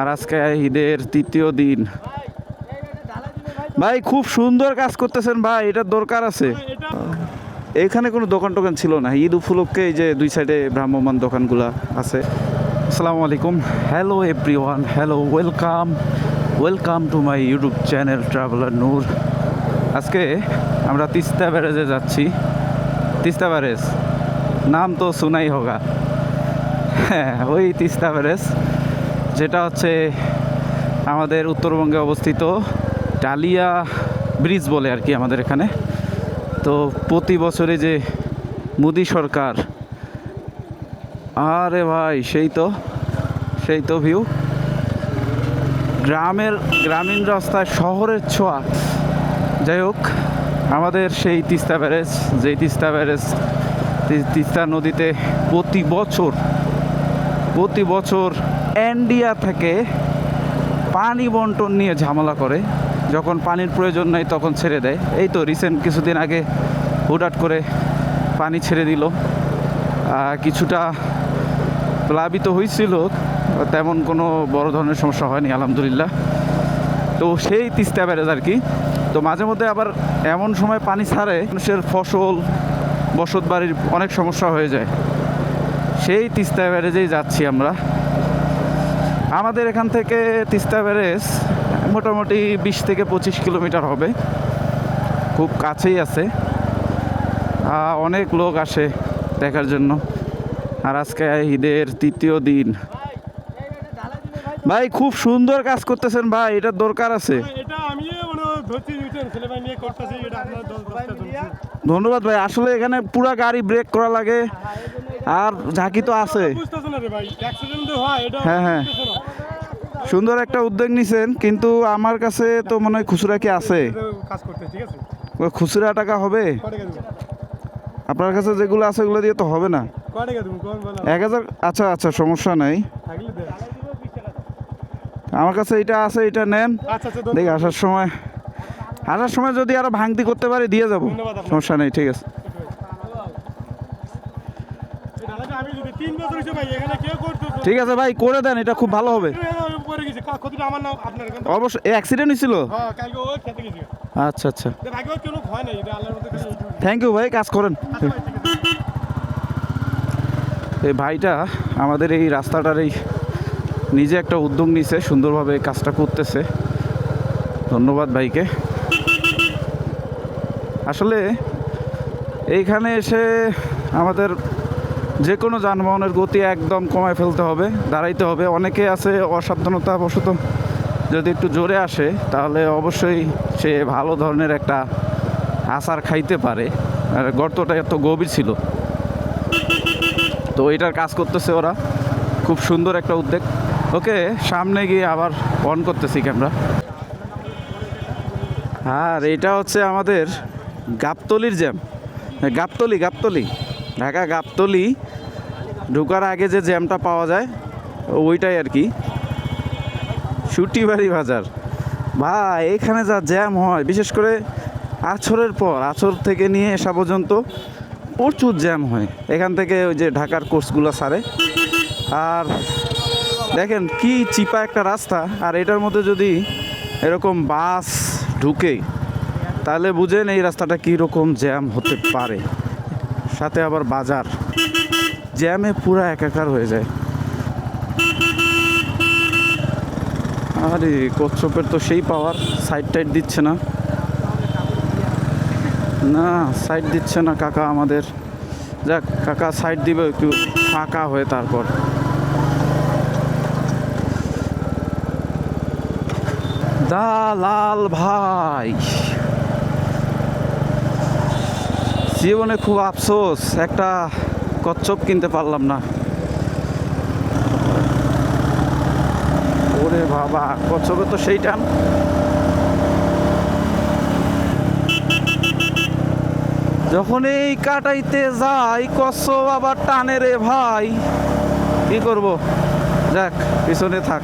আর আজকে ঈদের তৃতীয় দিন। ভাই, খুব সুন্দর কাজ করতেছেন ভাই, এটার দরকার আছে। এখানে কোনো দোকান টোকান ছিল না, ঈদ উপলক্ষে এই যে দুই সাইডে ভ্রাম্যমান দোকানগুলা আছে। আসসালামু আলাইকুম। Hello everyone hello welcome welcome to my YouTube channel traveller Noor আজকে আমরা তিস্তা ব্যারেজে যাচ্ছি। তিস্তা ব্যারেজ, নাম তো সুনাই হোগা। হ্যাঁ ওই তিস্তা ব্যারেজ। যেটা হচ্ছে আমাদের উত্তরবঙ্গে অবস্থিত ডালিয়া ব্রিজ বলে আর কি আমাদের এখানে। তো প্রতি বছরে যে মোদি সরকার, আরে ভাই, সেই তো সেই তো ভিউ গ্রামের গ্রামীণ রাস্তায় শহরের ছোঁয়া। যাই হোক, আমাদের সেই তিস্তা ব্যারেজ, যেই তিস্তা ব্যারেজ, তিস্তা নদীতে প্রতি বছর প্রতি বছর ইন্ডিয়া থেকে পানি বন্টন নিয়ে ঝামেলা করে। যখন পানির প্রয়োজন নেই তখন ছেড়ে দেয়। এই তো রিসেন্ট কিছুদিন আগে হুটহাট করে পানি ছেড়ে দিল। কিছুটা প্লাবিত হয়েছিল তেমন কোনো বড় ধরনের সমস্যা হয়নি, আলহামদুলিল্লাহ। তো সেই তিস্তা ব্যারেজ আর কি। তো মাঝে মধ্যে আবার এমন সময় পানি ছাড়ে, মানুষের ফসল বসত বাড়ির অনেক সমস্যা হয়ে যায়। সেই তিস্তা ব্যারেজেই যাচ্ছি আমরা। আমাদের এখান থেকে তিস্তা ব্যারেজ মোটামুটি বিশ থেকে পঁচিশ কিলোমিটার হবে। খুব কাছেই আছে। অনেক লোক আসে দেখার জন্য। আর আজকে ঈদের তৃতীয় দিন। ভাই খুব সুন্দর কাজ করতেছেন ভাই এটার দরকার আছে। এটা এটা ধন্যবাদ ভাই আসলে এখানে পুরা গাড়ি ব্রেক করা লাগে। আর ঝাঁকি তো আছে। হয় হ্যাঁ। সুন্দর একটা উদ্যোগ নিছেন কিন্তু আমার কাছে তো মনে হয় খুচরা কি আছে? খুচরা টাকা হবে? আপনার কাছে যেগুলো আছে ওগুলো দিয়ে তো হবে না? এক হাজার আচ্ছা আচ্ছা সমস্যা নাই। আমার কাছে এটা আছে এটা নেন। আচ্ছা আচ্ছা দেখি আসার সময় আসার সময় যদি আরও ভাঙতি করতে পারি দিয়ে যাব। সমস্যা নেই ঠিক আছে এই ঢালাইটা আমি যদি তিন বছর হয়েছে ভাই এখানে কেউ করতো তো। ঠিক আছে ভাই করে দেন এটা খুব ভালো হবে। অবশ্যই অ্যাক্সিডেন্ট হয়েছিল? হ্যাঁ আচ্ছা আচ্ছা। থ্যাংক ইউ ভাই কাজ করেন। আচ্ছা এই ভাইটা আমাদের এই রাস্তাটার এই নিজে একটা উদ্যোগ নিছে সুন্দরভাবে কাজটা করতেছে। ধন্যবাদ ভাইকে। আসলে এইখানে এসে আমাদের যে কোনো যানবাহনের গতি একদম কমায় ফেলতে হবে, দাঁড়াইতে হবে। অনেকে আছে অসাবধানতা অসাবধানতাবশত যদি একটু জোরে আসে, তাহলে অবশ্যই সে ভালো ধরনের একটা আসার খাইতে পারে। আর গর্তটা এত গভীর ছিল। তো এটার কাজ করতেছে ওরা। খুব সুন্দর একটা উদ্যোগ। ওকে, সামনে গিয়ে আবার অন করতেছি ক্যামেরা আর এটা হচ্ছে আমাদের গাবতলির জ্যাম গাবতলি গাবতলি। ঢাকা গাবতলি ঢোকার আগে যে জ্যামটা পাওয়া যায়, ওইটাই আর কি। সুটিবাড়ি বাজার। ভাই, এখানে যা জ্যাম হয়, বিশেষ করে আছরের পর, আছর থেকে নিয়ে এসা পর্যন্ত প্রচুর জ্যাম হয়। এখান থেকে ওই যে ঢাকার কোর্সগুলো সারে। আর দেখেন কি চিপা একটা রাস্তা, আর এটার মধ্যে যদি এরকম বাস ঢুকে, তাহলে বুঝেন এই রাস্তাটা কীরকম জ্যাম হতে পারে। সাথে আবার বাজার। জ্যামে পুরো একাকার হয়ে যায়। আরে, কচ্ছপের তো সেই পাওয়ার সাইড টাইড দিচ্ছে না। না সাইড দিচ্ছে না কাকা আমাদের। যাক, কাকা সাইড দিবে একটু ফাঁকা হয়ে তারপর। দালাল ভাই। জীবনে খুব আফসোস, একটা কচ্ছপ কিনতে পারলাম না। ওরে বাবা কচ্ছপে তো সেই টান। যখন এই কাটাইতে যাই, কচ্ছপ আবার টানে রে ভাই। কি করব? যাক, পিছনে থাক।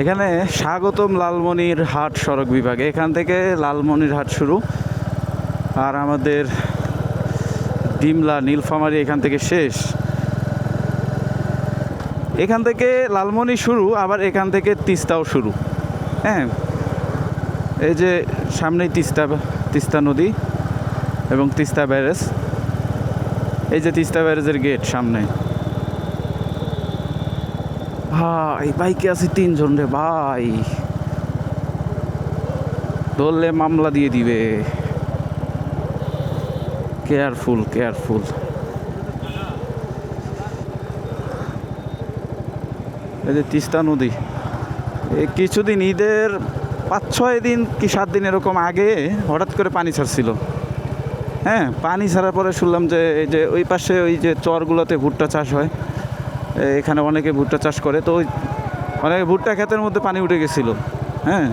এখানে স্বাগতম লালমনির হাট সড়ক বিভাগে। এখান থেকে লালমনির হাট শুরু। আর আমাদের ডিমলা, নীলফামারি এখান থেকে শেষ। এখান থেকে লালমনি শুরু, আবার এখান থেকে তিস্তাও শুরু। হ্যাঁ এই যে সামনেই তিস্তা তিস্তা নদী এবং তিস্তা ব্যারেজ। এই যে তিস্তা ব্যারেজের গেট সামনে। ভাই, বাইকে আছে তিনজন রে ভাই। ধরলে মামলা দিয়ে দিবে। কেয়ারফুল কেয়ারফুল এই যে তিস্তা নদী, এই কিছুদিন ঈদের পাঁচ ছয় দিন কি সাত দিন এরকম আগে হঠাৎ করে পানি ছাড়ছিল। হ্যাঁ পানি ছাড়ার পরে শুনলাম যে এই যে ওই পাশে ওই যে চরগুলোতে ভুট্টা চাষ হয়। এখানে অনেকে ভুট্টা চাষ করে, তো ওই অনেকে ভুট্টা ক্ষেতের মধ্যে পানি উঠে গেছিল। হ্যাঁ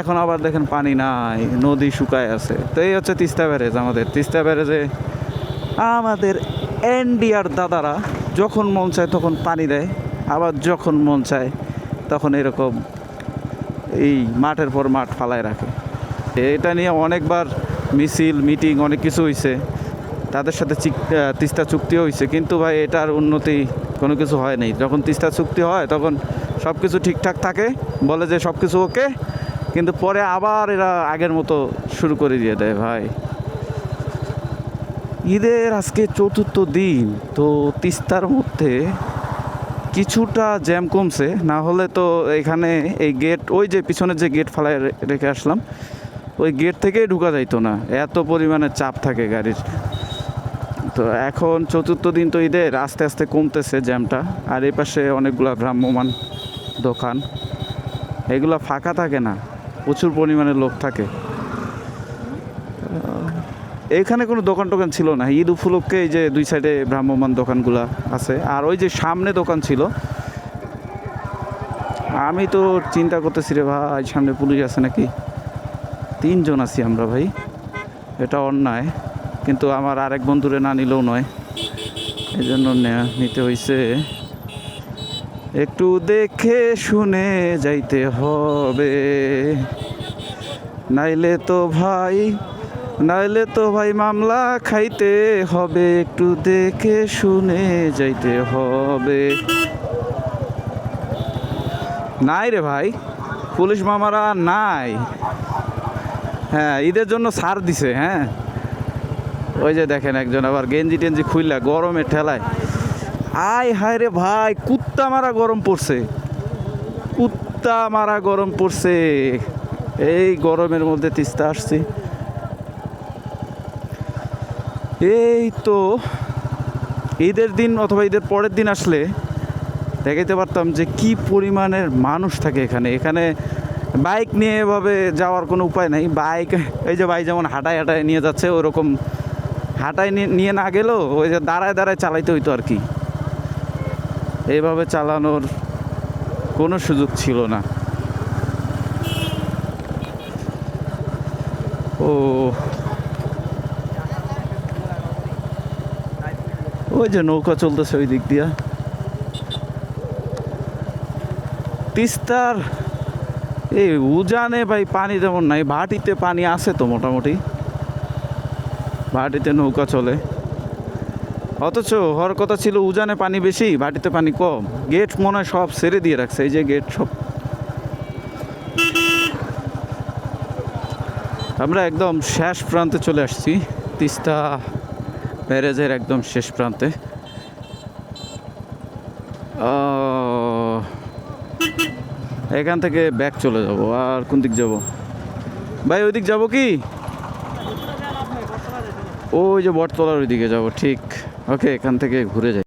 এখন আবার দেখেন পানি নাই, নদী শুকায় আছে। তো এই হচ্ছে তিস্তা ব্যারেজ আমাদের। তিস্তা ব্যারেজে আমাদের এনডিআর দাদারা যখন মন চায় তখন পানি দেয়, আবার যখন মন চায় তখন এরকম এই মাঠের পর মাঠ ফালায় রাখে। এটা নিয়ে অনেকবার মিছিল, মিটিং অনেক কিছু হয়েছে তাদের সাথে তিস্তা চুক্তিও হয়েছে কিন্তু ভাই, এটার উন্নতি কোনো কিছু হয় নাই। যখন তিস্তা চুক্তি হয় তখন সব কিছু ঠিকঠাক থাকে, বলে যে সব কিছু ওকে কিন্তু পরে আবার এরা আগের মতো শুরু করে দিয়ে দেয়, ভাই। ঈদের আজকে চতুর্থ দিন, তো তিস্তার মধ্যে কিছুটা জ্যাম কমছে। না হলে তো এখানে এই গেট, ওই যে পিছনের যে গেট ফেলায় রেখে আসলাম, ওই গেট থেকেই ঢুকা যাইতো না। এত পরিমাণে চাপ থাকে গাড়ির। তো এখন চতুর্থ দিন তো ঈদের, আস্তে আস্তে কমতেছে জ্যামটা। আর এই পাশে অনেকগুলো ভ্রাম্যমান দোকান। এগুলো ফাঁকা থাকে না। প্রচুর পরিমাণে লোক থাকে। এখানে কোনো দোকান টোকান ছিল না। ঈদ উপলক্ষে এই যে দুই সাইডে ভ্রাম্যমান দোকানগুলা আছে। আর ওই যে সামনে দোকান ছিল। আমি তো চিন্তা করতেছি রে ভাই, সামনে পুলিশ আছে নাকি? তিনজন আছি আমরা ভাই। এটা অন্যায়। কিন্তু আমার আরেক বন্ধুরে না নিলেও নয়। এই জন্য নেয়া- নিতে হয়েছে একটু দেখে শুনে যাইতে হবে। নাইলে তো ভাই, নাইলে তো ভাই মামলা খাইতে হবে। একটু দেখে শুনে যাইতে হবে। নাই রে ভাই, পুলিশ মামারা নাই। হ্যাঁ ঈদের জন্য ছাড় দিছে হ্যাঁ। ওই যে দেখেন একজন আবার গেঞ্জি টেঞ্জি খুললা গরমে ঠেলায়। আয় হায় রে ভাই, কুত্তা মারা গরম পড়ছে। কুত্তা মারা গরম পড়ছে। এই গরমের মধ্যে তিস্তা আসছি। এই তো ঈদের দিন অথবা ঈদের পরের দিন আসলে দেখাইতে পারতাম যে কি পরিমাণের মানুষ থাকে এখানে। এখানে বাইক নিয়ে এভাবে যাওয়ার কোনো উপায় নাই। বাইক, এই যে ভাই যেমন হাঁটায় হাঁটায় নিয়ে যাচ্ছে, ওরকম হাঁটায় নিয়ে- না গেলেও ওই যে দাঁড়ায় দাঁড়ায় চালাইতে হইতো আর কি। এইভাবে চালানোর কোনো সুযোগ ছিল না। ও। ওই যে নৌকা চলতেছে ওই দিক দিয়া। তিস্তার এই উজানে ভাই পানি যেমন নাই, ভাটিতে পানি আছে তো মোটামুটি। ভাটিতে নৌকা চলে। অথচ হওয়ার কথা ছিল উজানে পানি বেশি ভাটিতে পানি কম। গেট মনে হয় সব সেরে দিয়ে রাখছে, এই যে গেট সব। আমরা একদম শেষ প্রান্তে চলে আসছি, তিস্তা ব্যারেজের একদম শেষ প্রান্তে। এখান থেকে ব্যাক চলে যাব, আর কোন দিক যাব? ভাই, ওই দিক যাব কি? ওই যে বটতলার ওই দিকে যাব, ঠিক। ওকে এখান থেকে ঘুরে যাই।